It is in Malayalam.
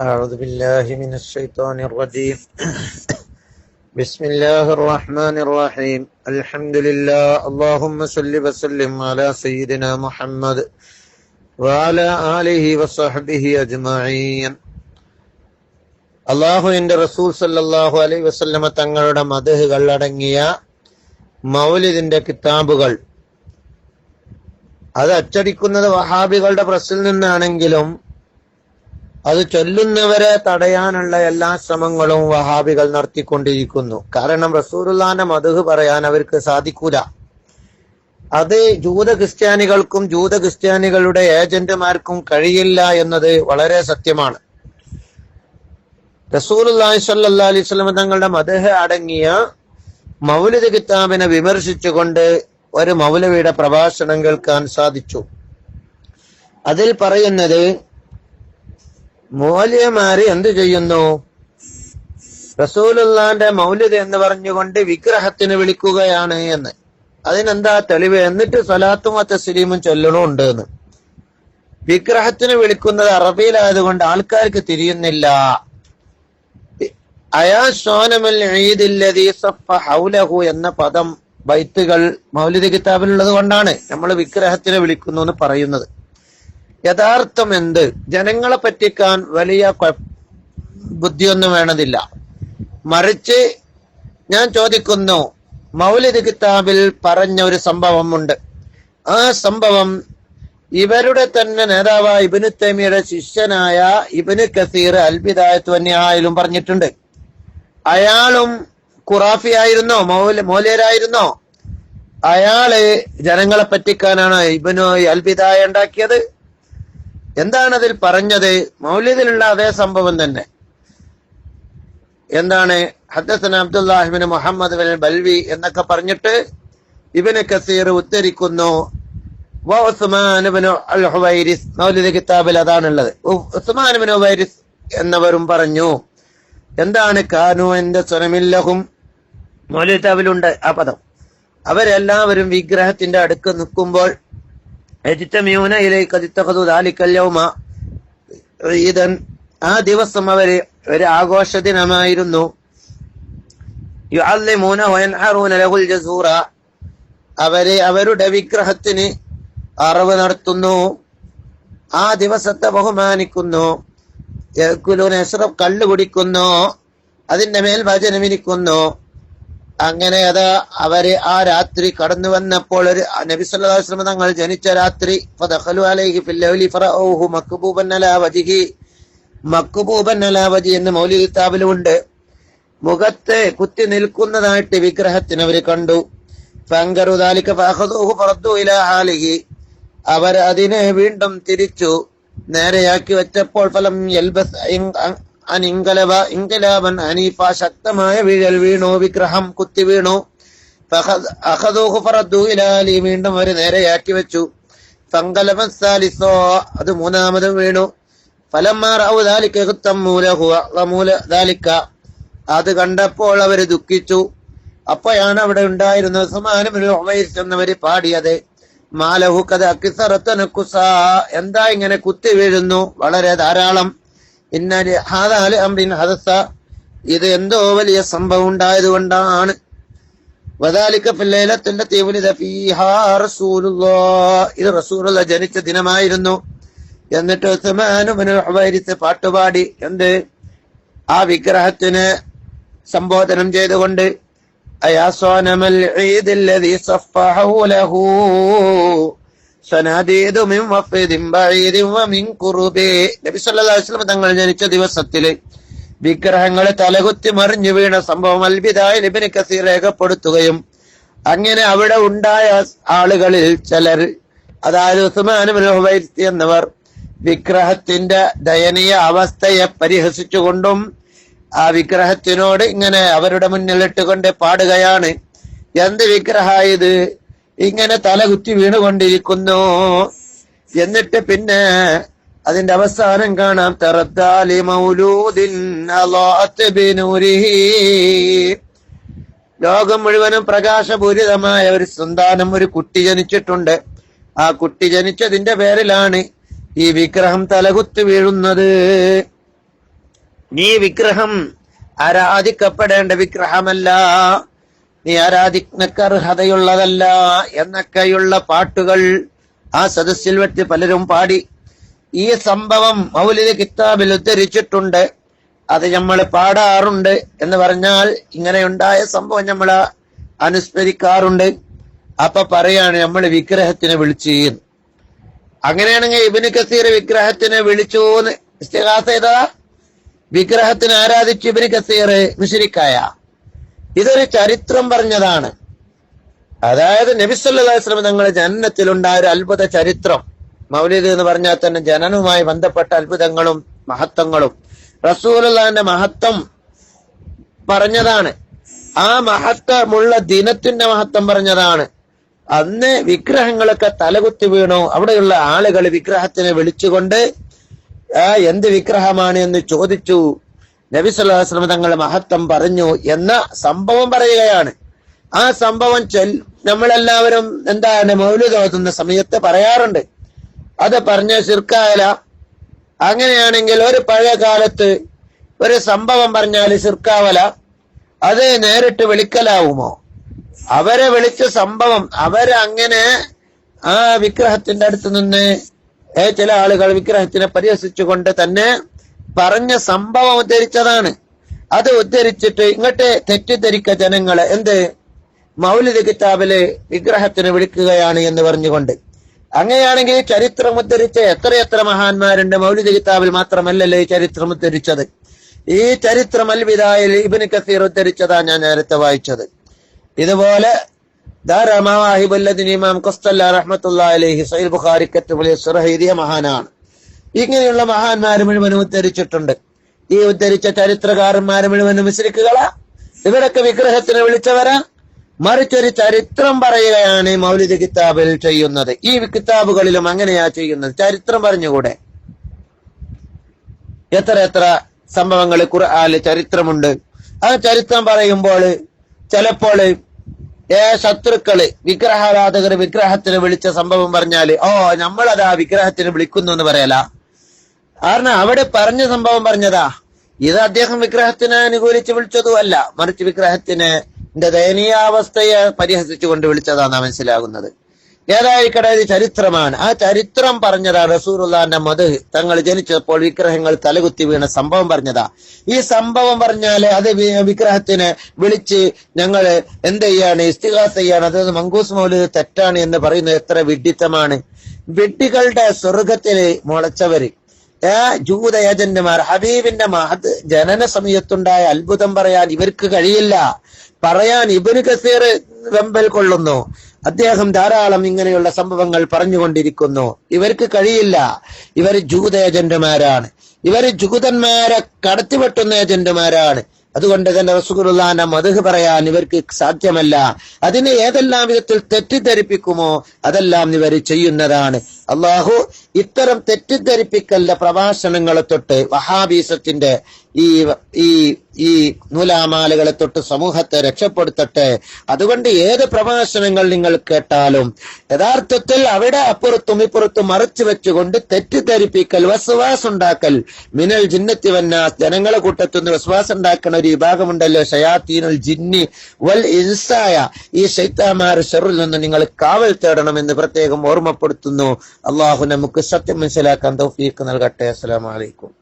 أعوذ بالله من الشيطان الرجيم بسم الله الرحمن الرحيم الحمد لله اللهم صل وسلم على سيدنا محمد وعلى آله وصحبه أجمعين അള്ളാഹുവിന്റെ റസൂൽ സല്ലല്ലാഹു അലൈഹി വസല്ലമ തങ്ങളുടെ മതഹുകൾ അടങ്ങിയ മൗലിദിന്റെ കിതാബുകൾ അത് അച്ചടിക്കുന്നത് വഹാബികളുടെ പ്രസ്സിൽ നിന്നാണെങ്കിലും അത് ചൊല്ലുന്നവരെ തടയാനുള്ള എല്ലാ ശ്രമങ്ങളും വഹാബികൾ നടത്തിക്കൊണ്ടിരിക്കുന്നു. കാരണം റസൂറുല്ലാന്റെ മധുഹ് പറയാൻ അവർക്ക് സാധിക്കൂല. അത് ജൂത ക്രിസ്ത്യാനികൾക്കും ജൂത ക്രിസ്ത്യാനികളുടെ ഏജന്റുമാർക്കും കഴിയില്ല എന്നത് വളരെ സത്യമാണ്. സ്വല്ലല്ലാഹി അലൈഹി വസല്ലം തങ്ങളുടെ മധുഹ് അടങ്ങിയ മൗലിദ് കിതാബിനെ വിമർശിച്ചുകൊണ്ട് ഒരു മൗലവിയുടെ പ്രഭാഷണം കേൾക്കാൻ സാധിച്ചു. അതിൽ പറയുന്നത് മൂല്യമാര് എന്ത് ചെയ്യുന്നു? റസൂലുള്ളാന്റെ മൗലിദ് എന്ന് പറഞ്ഞുകൊണ്ട് വിഗ്രഹത്തിന് വിളിക്കുകയാണ് എന്ന്. അതിനെന്താ തെളിവ്? എന്നിട്ട് സലാത്തും അത്തസ്ലീമും ചൊല്ലണമുണ്ട് എന്ന്. വിഗ്രഹത്തിന് വിളിക്കുന്നത് അറബിയിലായതുകൊണ്ട് ആൾക്കാർക്ക് തിരിയുന്നില്ല. എന്ന പദം ബൈത്തുകൾ മൗലിക കിതാബിലുള്ളത് കൊണ്ടാണ് നമ്മൾ വിഗ്രഹത്തിനെ വിളിക്കുന്നു എന്ന് പറയുന്നത്. യഥാർത്ഥം എന്ത്? ജനങ്ങളെ പറ്റിക്കാൻ വലിയ ബുദ്ധിയൊന്നും വേണതില്ല. മറിച്ച് ഞാൻ ചോദിക്കുന്നു മൗലിദ് കിതാബിൽ പറഞ്ഞ ഒരു സംഭവമുണ്ട്. ആ സംഭവം ഇവരുടെ തന്നെ നേതാവായ ഇബിന് തേമിയുടെ ശിഷ്യനായ ഇബിന് കസീർ അൽബിദായത്ത് വന്യായാലും പറഞ്ഞിട്ടുണ്ട്. അയാളും ഖുറാഫി ആയിരുന്നോ? മൗല മൗലിയരായിരുന്നോ? അയാൾ ജനങ്ങളെ പറ്റിക്കാനാണ് ഇബിനോ അൽബിദായ ഉണ്ടാക്കിയത്. എന്താണ് അതിൽ പറഞ്ഞത്? മൗലിദിലുള്ള അതേ സംഭവം തന്നെ. എന്താണ്? ഹദ്ദസന അബ്ദുല്ലാഹിബിന് മുഹമ്മദ് ബിൻ ബൽവി എന്നൊക്കെ പറഞ്ഞിട്ട് ഇബിന് കസീർ ഉദ്ധരിക്കുന്നു. കിതാബിൽ അതാണുള്ളത്. ഉ- ഉസ്മാൻ ഇബ്നു ഹുവൈരിസ് എന്നവരും പറഞ്ഞു എന്താണ് കാനു എന്റെ സ്വനമില്ലഹും മൗലിദ് കിതാബിലുണ്ട് ആ പദം. അവരെല്ലാവരും വിഗ്രഹത്തിന്റെ അടുക്ക് നിൽക്കുമ്പോൾ ആ ദിവസം അവർ ഒരു ആഘോഷ ദിനമായിരുന്നു യുഅല്ലിമൂന അവർ അവരുടെ വിഗ്രഹത്തിന് അറിവ് നടത്തുന്നു. ആ ദിവസത്തെ ബഹുമാനിക്കുന്നു. കള്ളു കുടിക്കുന്നു. അതിന്റെ മേൽ ഭജനമിരിക്കുന്നു അങ്ങനെ അത് അവർ ആ രാത്രി കടന്നു വന്നപ്പോൾ ഒരു നബി തങ്ങൾ ജനിച്ച രാത്രി എന്ന് മൗലിദ് കിതാബിലുണ്ട് മുഖത്ത് കുത്തി നിൽക്കുന്നതായിട്ട് വിഗ്രഹത്തിന് അവർ കണ്ടു. അവർ അതിനെ വീണ്ടും തിരിച്ചു നേരെയാക്കി വെച്ചപ്പോൾ ഫലം യൽബസ് ഇങ്കലാവൻ അനീഫ ശക്തമായ വീഴൽ വീണു വിഗ്രഹം കുത്തി വീണു. ഫഖദ്- അഖദൂഹു ഫറദ്ദു ഇലാ അലി വീണ്ടും അവർ നേരെയാക്കി വെച്ചു. ഫങ്കലബൻ സാലിസോ അത് മൂന്നാമതും വീണു. അത് കണ്ടപ്പോൾ അവർ ദുഃഖിച്ചു. അപ്പോഴാണ് അവിടെ ഉണ്ടായിരുന്ന സമാനം എന്നവര് പാടിയത്. മാലഹു കഥ കിസറത്തനക്കുസ എന്താ ഇങ്ങനെ കുത്തി വീഴുന്നു? വളരെ ധാരാളം. ഇന്നലെ ഹാദാൽ അമ്രിൻ ഹദസ. ഇത് എന്തോ വലിയ സംഭവം ഉണ്ടായത് കൊണ്ടാണ് ഇത് റസൂലുള്ള ജനിച്ച ദിനമായിരുന്നു. എന്നിട്ട് പാട്ടുപാടി എന്ത്? ആ വിഗ്രഹത്തിന് സംബോധനം ചെയ്തുകൊണ്ട് അയാ സോനമൽ ഈദില്ലദീ സഫ തങ്ങൾ ജനിച്ച ദിവസത്തിൽ വിഗ്രഹങ്ങളെ തലകുത്തി മറിഞ്ഞു വീണ സംഭവം അൽബിദായ ഇബ്നു കസീർ രേഖപ്പെടുത്തുകയും അങ്ങനെ അവിടെ ഉണ്ടായ ആളുകളിൽ ചിലർ അതായത് ഹുവൈസ് എന്നവർ വിഗ്രഹത്തിന്റെ ദയനീയ അവസ്ഥയെ പരിഹസിച്ചുകൊണ്ടും ആ വിഗ്രഹത്തിനോട് ഇങ്ങനെ അവരുടെ മുന്നിലിട്ടുകൊണ്ട് പാടുകയാണ്. എന്ത് വിഗ്രഹ ഇത് ഇങ്ങനെ തലകുത്തി വീണുകൊണ്ടിരിക്കുന്നു. എന്നിട്ട് പിന്നെ അതിന്റെ അവസാനം കാണാം തറത്താലി മൗലൂദിൻ ലോകം മുഴുവനും പ്രകാശപൂരിതമായ ഒരു സന്താനം ഒരു കുട്ടി ജനിച്ചിട്ടുണ്ട്. ആ കുട്ടി ജനിച്ചതിന്റെ പേരിലാണ് ഈ വിഗ്രഹം തലകുത്തി വീഴുന്നത്. നീ വിഗ്രഹം ആരാധിക്കപ്പെടേണ്ട വിഗ്രഹമല്ല. നീ ആരാധിക്കുന്നക്ക് അർഹതയുള്ളതല്ല എന്നൊക്കെയുള്ള പാട്ടുകൾ ആ സദസ്സിൽ വെച്ച് പലരും പാടി. ഈ സംഭവം മൗലിക കിതാബിൽ ഉദ്ധരിച്ചിട്ടുണ്ട്. അത് നമ്മൾ പാടാറുണ്ട് എന്ന് പറഞ്ഞാൽ ഇങ്ങനെയുണ്ടായ സംഭവം നമ്മൾ അനുസ്മരിക്കാറുണ്ട്. അപ്പൊ പറയാണ് നമ്മൾ വിഗ്രഹത്തിനെ വിളിച്ചു. അങ്ങനെയാണെങ്കിൽ ഇബിന് കസീർ വിഗ്രഹത്തിനെ വിളിച്ചു എന്ന് ഇസ്തിഹാസ ചെയ്തതാ വിഗ്രഹത്തിനെ ആരാധിച്ചു ഇബിന് കസീർ? മുഷരിക്കായ. ഇതൊരു ചരിത്രം പറഞ്ഞതാണ്. അതായത് നബിസ്വല്ലാസ്ലം തങ്ങളുടെ ജനനത്തിലുണ്ടായ ഒരു അത്ഭുത ചരിത്രം. മൗലിദ് എന്ന് പറഞ്ഞാൽ തന്നെ ജനനവുമായി ബന്ധപ്പെട്ട അത്ഭുതങ്ങളും മഹത്വങ്ങളും. റസൂലിന്റെ മഹത്വം പറഞ്ഞതാണ്. ആ മഹത്വമുള്ള ദിനത്തിന്റെ മഹത്വം പറഞ്ഞതാണ്. അന്ന് വിഗ്രഹങ്ങളൊക്കെ തലകുത്തി വീണു. അവിടെയുള്ള ആളുകൾ വിഗ്രഹത്തിനെ വിളിച്ചുകൊണ്ട് ആ എന്ത് വിഗ്രഹമാണ്? എന്ന് ചോദിച്ചു. നബി വസല്ലം തങ്ങൾ മഹത്വം പറഞ്ഞു എന്ന സംഭവം പറയുകയാണ്. ആ സംഭവം ചെൽ നമ്മളെല്ലാവരും എന്താണ് മൗലിക ഓതുന്ന സമയത്ത് പറയാറുണ്ട്. അത് പറഞ്ഞ ശിർക്കായല അങ്ങനെയാണെങ്കിൽ ഒരു പഴയ കാലത്ത് ഒരു സംഭവം പറഞ്ഞാൽ ശിർക്കാവല അത് നേരിട്ട് വിളിക്കലാവുമോ? അവരെ വിളിച്ച സംഭവം അവർ അങ്ങനെ ആ വിഗ്രഹത്തിന്റെ അടുത്ത് നിന്ന് ചില ആളുകൾ വിഗ്രഹത്തിനെ പരിഹസിച്ചുകൊണ്ട് തന്നെ പറഞ്ഞ സംഭവം ഉദ്ധരിച്ചതാണ്. അത് ഉദ്ധരിച്ചിട്ട് ഇങ്ങോട്ട് തെറ്റിദ്ധരിക്ക ജനങ്ങളെ എന്ത്? മൗലിക കിതാബിലെ വിഗ്രഹത്തിന് വിളിക്കുകയാണ് എന്ന് പറഞ്ഞുകൊണ്ട്. അങ്ങനെയാണെങ്കിൽ ചരിത്രം ഉദ്ധരിച്ച എത്രയെത്ര മഹാന്മാരുണ്ട് മൗലിക കിതാബിൽ മാത്രമല്ലല്ലോ ഈ ചരിത്രം ഉദ്ധരിച്ചത്. ഈ ചരിത്രം അൽവിദായിൽ ഇബിന് കസീർ ഉദ്ധരിച്ചതാ ഞാൻ നേരത്തെ വായിച്ചത്. ഇതുപോലെ ധാരാമാഹിബുല്ലദിന് ഇമാം കൊസ്തല്ല അലഹി സൈൽ ബുഖാരിക്കത്ത് വലിയ സുറഹീദിയ മഹാനാണ്. ഇങ്ങനെയുള്ള മഹാന്മാർ മുഴുവനും ഉദ്ധരിച്ചിട്ടുണ്ട്. ഈ ഉദ്ധരിച്ച ചരിത്രകാരന്മാർ മുഴുവനും മിശ്രിക്കുകളാ ഇവരൊക്കെ വിഗ്രഹത്തിന് വിളിച്ചവരാ. മറിച്ചൊരു ചരിത്രം പറയുകയാണ് മൗലിക കിതാബിൽ ചെയ്യുന്നത്. ഈ കിതാബുകളിലും അങ്ങനെയാ ചെയ്യുന്നത്. ചരിത്രം പറഞ്ഞുകൂടെ? എത്ര എത്ര സംഭവങ്ങൾ കുറാൽ ചരിത്രമുണ്ട്. ആ ചരിത്രം പറയുമ്പോൾ ചിലപ്പോൾ ഏ ശത്രുക്കൾ വിഗ്രഹാരാധകർ വിഗ്രഹത്തിന് വിളിച്ച സംഭവം പറഞ്ഞാൽ ഓ നമ്മളതാ വിഗ്രഹത്തിന് വിളിക്കുന്നു എന്ന് പറയല. കാരണം അവിടെ പറഞ്ഞ സംഭവം പറഞ്ഞതാ. ഇത് അദ്ദേഹം വിഗ്രഹത്തിനെ അനുകൂലിച്ച് വിളിച്ചതും അല്ല മറിച്ച് വിഗ്രഹത്തിന് ദയനീയാവസ്ഥയെ പരിഹസിച്ചുകൊണ്ട് വിളിച്ചതാണ് മനസ്സിലാകുന്നത്. ഏതായിരിക്കട്ടെ ഇത് ചരിത്രമാണ്. ആ ചരിത്രം പറഞ്ഞതാ റസൂറുല്ലാന്റെ മത് തങ്ങൾ ജനിച്ചപ്പോൾ വിഗ്രഹങ്ങൾ തലകുത്തി വീണ സംഭവം പറഞ്ഞതാ. ഈ സംഭവം പറഞ്ഞാൽ അത് വിഗ്രഹത്തിനെ വിളിച്ച് ഞങ്ങൾ എന്ത് ചെയ്യാണ്? ഇസ്തിഹാസ് ചെയ്യാണ്. അതായത് മങ്കൂസ് മൗലി തെറ്റാണ് എന്ന് പറയുന്നത് എത്ര വിഡിത്തമാണ്. വിഡ്ഢികളുടെ സ്വർഗത്തിൽ മുളച്ചവര്. ജൂത ഏജന്റുമാർ ഹബീബിന്റെ മഹത് ജനന സമയത്തുണ്ടായ അത്ഭുതം പറയാൻ ഇവർക്ക് കഴിയില്ല. പറയാൻ ഇബിന് കസീർ വെമ്പൽ കൊള്ളുന്നു. അദ്ദേഹം ധാരാളം ഇങ്ങനെയുള്ള സംഭവങ്ങൾ പറഞ്ഞുകൊണ്ടിരിക്കുന്നു. ഇവർക്ക് കഴിയില്ല. ഇവർ ജൂത ഏജന്റുമാരാണ്. ഇവർ ജൂതന്മാരെ കടത്തിവെട്ടുന്ന ഏജന്റുമാരാണ്. അതുകൊണ്ട് തന്നെ റസൂലുള്ളാന്റെ മധുഹ് പറയാൻ ഇവർക്ക് സാധ്യമല്ല. അതിനെ ഏതെല്ലാം വിധത്തിൽ തെറ്റിദ്ധരിപ്പിക്കുമോ അതെല്ലാം ഇവർ ചെയ്യുന്നതാണ്. അള്ളാഹു ഇത്തരം തെറ്റിദ്ധരിപ്പിക്കലിന്റെ പ്രഭാഷണങ്ങളെ തൊട്ട് വഹാബീസത്തിന്റെ ഈ ഈ ഈ നൂലാമാലകളെ തൊട്ട് സമൂഹത്തെ രക്ഷപ്പെടുത്തട്ടെ. അതുകൊണ്ട് ഏത് പ്രഭാഷണങ്ങൾ നിങ്ങൾ കേട്ടാലും യഥാർത്ഥത്തിൽ അവിടെ അപ്പുറത്തും ഇപ്പുറത്തും മറച്ചു വെച്ചുകൊണ്ട് തെറ്റിദ്ധരിപ്പിക്കൽ വസ്വാസ് ഉണ്ടാക്കൽ മിനൽ ജിന്നത്തി വന്ന ജനങ്ങളെ കൂട്ടത്തുനിന്ന് വസ്വാസ് ഉണ്ടാക്കുന്ന ഒരു വിഭാഗമുണ്ടല്ലോ ഷയാത്തീനുൽ ജിന്നി വൽ ഇൻസായ. ഈ ശൈത്താമാർ ഷെറിൽ നിന്ന് നിങ്ങൾ കാവൽ തേടണമെന്ന് പ്രത്യേകം ഓർമ്മപ്പെടുത്തുന്നു. അള്ളാഹു നമുക്ക് സത്യം മനസ്സിലാക്കാൻ തൗഫീഖ് നൽകട്ടെ. അസ്സലാമു അലൈക്കും.